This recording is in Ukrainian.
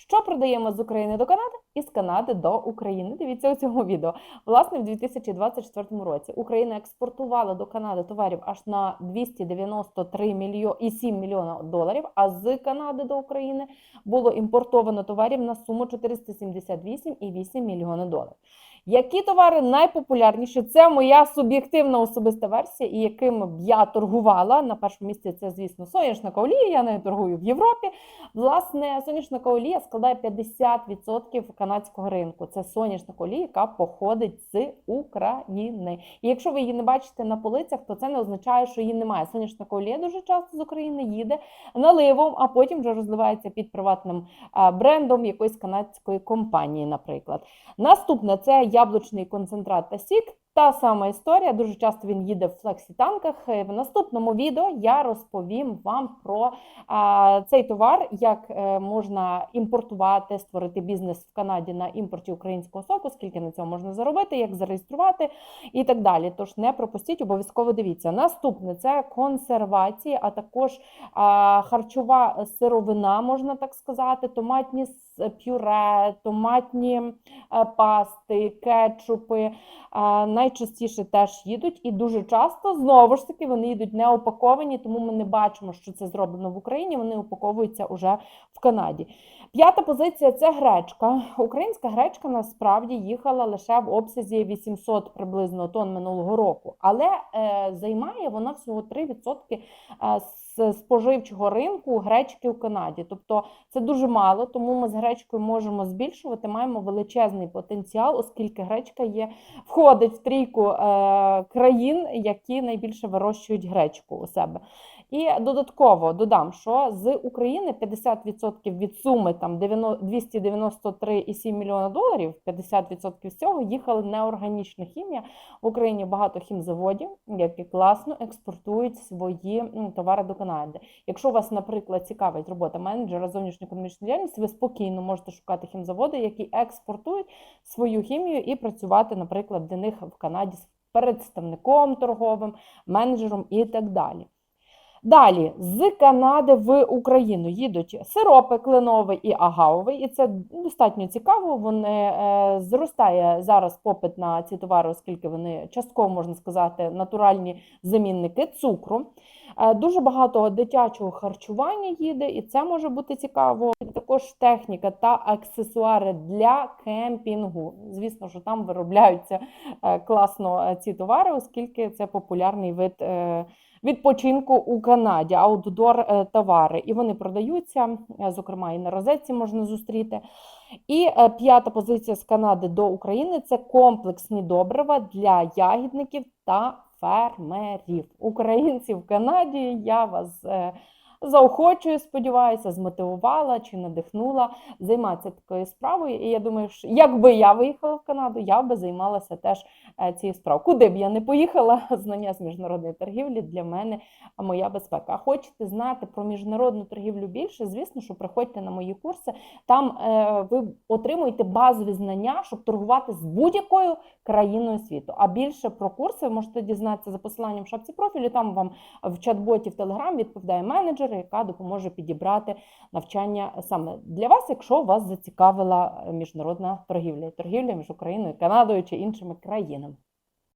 Що продаємо з України до Канади і з Канади до України? Дивіться у цьому відео. Власне, в 2024 році Україна експортувала до Канади товарів аж на 293 мільйон і 7 мільйона доларів. А з Канади до України було імпортовано товарів на суму 478,8 мільйона доларів. Які товари найпопулярніші? Це моя суб'єктивна особиста версія, і якими б я торгувала. На першому місці це, звісно, соняшника олія. Я нею торгую в Європі. Власне, соняшника олія складає 50% канадського ринку. Це соняшник олія, яка походить з України. І якщо ви її не бачите на полицях, то це не означає, що її немає. Соняшника олія дуже часто з України їде наливом, а потім вже розливається під приватним брендом якоїсь канадської компанії, наприклад. Наступне це яблучний концентрат та сік. Та сама історія. Дуже часто він їде в флексі-танках. Е, В наступному відео я розповім вам про а, цей товар, як е, можна імпортувати, створити бізнес в Канаді на імпорті українського соку, скільки на цьому можна заробити, як зареєструвати і так далі. Тож не пропустіть, обов'язково дивіться. Наступне це консервації, а також а, харчова сировина, можна так сказати, томатні пюре, томатні е, пасти, кетчупи. Найчастіше теж їдуть, і дуже часто знову ж таки вони їдуть не упаковані, тому ми не бачимо, що це зроблено в Україні. Вони упаковуються уже в Канаді. П'ята позиція це гречка. Українська гречка насправді їхала лише в обсязі 800 приблизно тонн минулого року, але е, займає вона всього 3% е, з споживчого ринку гречки у Канаді. Тобто це дуже мало, тому ми з гречкою можемо збільшувати. Маємо величезний потенціал, оскільки гречка є входить в трійку е, країн, які найбільше вирощують гречку у себе. І додатково додам, що з України 50% від суми там 90 293,7 мільйона доларів, 50% з цього їхали неорганічна хімія. В Україні багато хімзаводів, які класно експортують свої товари до Канади. Якщо вас, наприклад, цікавить робота менеджера зовнішньоекономічної діяльності, ви спокійно можете шукати хімзаводи, які експортують свою хімію і працювати, наприклад, для них в Канаді з представником торговим, менеджером і так далі. Далі з Канади в Україну їдуть сиропи кленовий і агавовий, і це достатньо цікаво. Вони е, зростає зараз попит на ці товари, оскільки вони частково можна сказати натуральні замінники цукру. Е, дуже багато дитячого харчування їде, і це може бути цікаво. Також техніка та аксесуари для кемпінгу. Звісно, що там виробляються е, класно ці товари, оскільки це популярний вид. Відпочинку у Канаді, аутдор е, товари. І вони продаються, е, зокрема, і на розетці можна зустріти. І е, п'ята позиція з Канади до України це комплексні добрива для ягідників та фермерів. Українці в Канаді. Я вас заохочую, сподіваюся, змотивувала чи надихнула займатися такою справою. І я думаю, що якби я виїхала в Канаду, я би займалася теж е, цією справою. Куди б я не поїхала, знання з міжнародної торгівлі для мене моя безпека. А хочете знати про міжнародну торгівлю більше? Звісно, що приходьте на мої курси. Там е, ви отримуєте базові знання, щоб торгувати з будь-якою країною світу. А більше про курси ви можете дізнатися за посиланням в шапці профілю. Там вам в чат-боті в Telegram відповідає менеджер, яка допоможе підібрати навчання саме для вас, якщо вас зацікавила міжнародна торгівля, торгівля між Україною, Канадою чи іншими країнами.